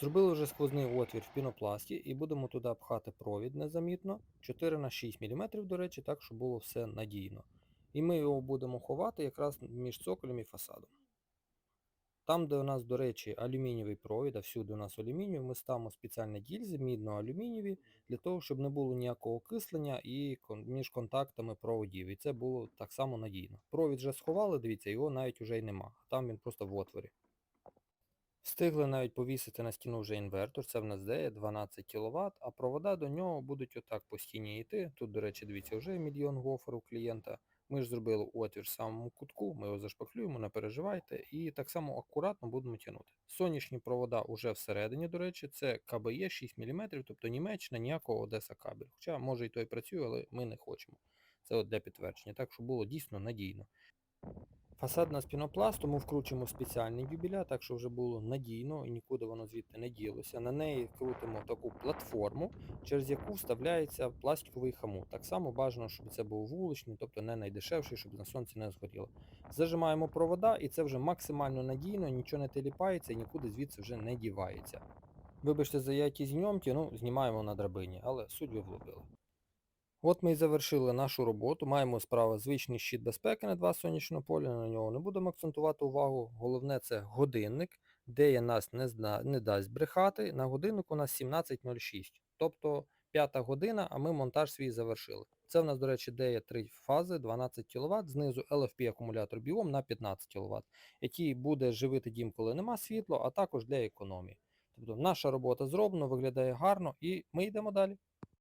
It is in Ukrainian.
Зробили вже сквозний отвір в пінопласті і будемо туди пхати провід незамітно, 4 на 6 мм, до речі, так, щоб було все надійно. І ми його будемо ховати якраз між цоколем і фасадом. Там, де у нас, до речі, алюмінієвий провід, а всюди у нас алюмінієвий, ми ставимо спеціальні гільзи мідно-алюмінієві для того, щоб не було ніякого окислення і між контактами проводів. І це було так само надійно. Провід вже сховали, дивіться, його навіть вже й нема. Там він просто в отворі. Встигли навіть повісити на стіну вже інвертор, це в нас де 12 кВт, а провода до нього будуть отак по стіні йти. Тут, до речі, дивіться, вже мільйон гофер у клієнта. Ми ж зробили отвір в самому кутку, ми його зашпаклюємо, не переживайте, і так само акуратно будемо тягнути. Сонячні провода вже всередині, до речі, це КБЄ 6 мм, тобто Німеччина, ніякого Одеса кабель. Хоча може і той працює, але ми не хочемо. Це от для підтвердження, так щоб було дійсно надійно. Фасад на пінопласт, тому вкручуємо спеціальний юбіля, так що вже було надійно і нікуди воно звідти не ділося. На неї крутимо таку платформу, через яку вставляється пластиковий хамут. Так само бажано, щоб це був вуличний, тобто не найдешевший, щоб на сонці не згоріло. Зажимаємо провода і це вже максимально надійно, нічого не теліпається і нікуди звідси вже не дівається. Вибачте за якість зйомки, ну знімаємо на драбині, але суть ви влюбили. От ми і завершили нашу роботу. Маємо справа звичний щит безпеки на два сонячного поля, на нього не будемо акцентувати увагу. Головне це годинник, де я нас не, зна... не дасть брехати. На годиннику у нас 17.06, тобто п'ята година, а ми монтаж свій завершили. Це в нас, до речі, де є три фази, 12 кВт, знизу LFP акумулятор біом на 15 кВт, який буде живити дім, коли нема світла, а також для економії. Тобто наша робота зроблена, виглядає гарно і ми йдемо далі.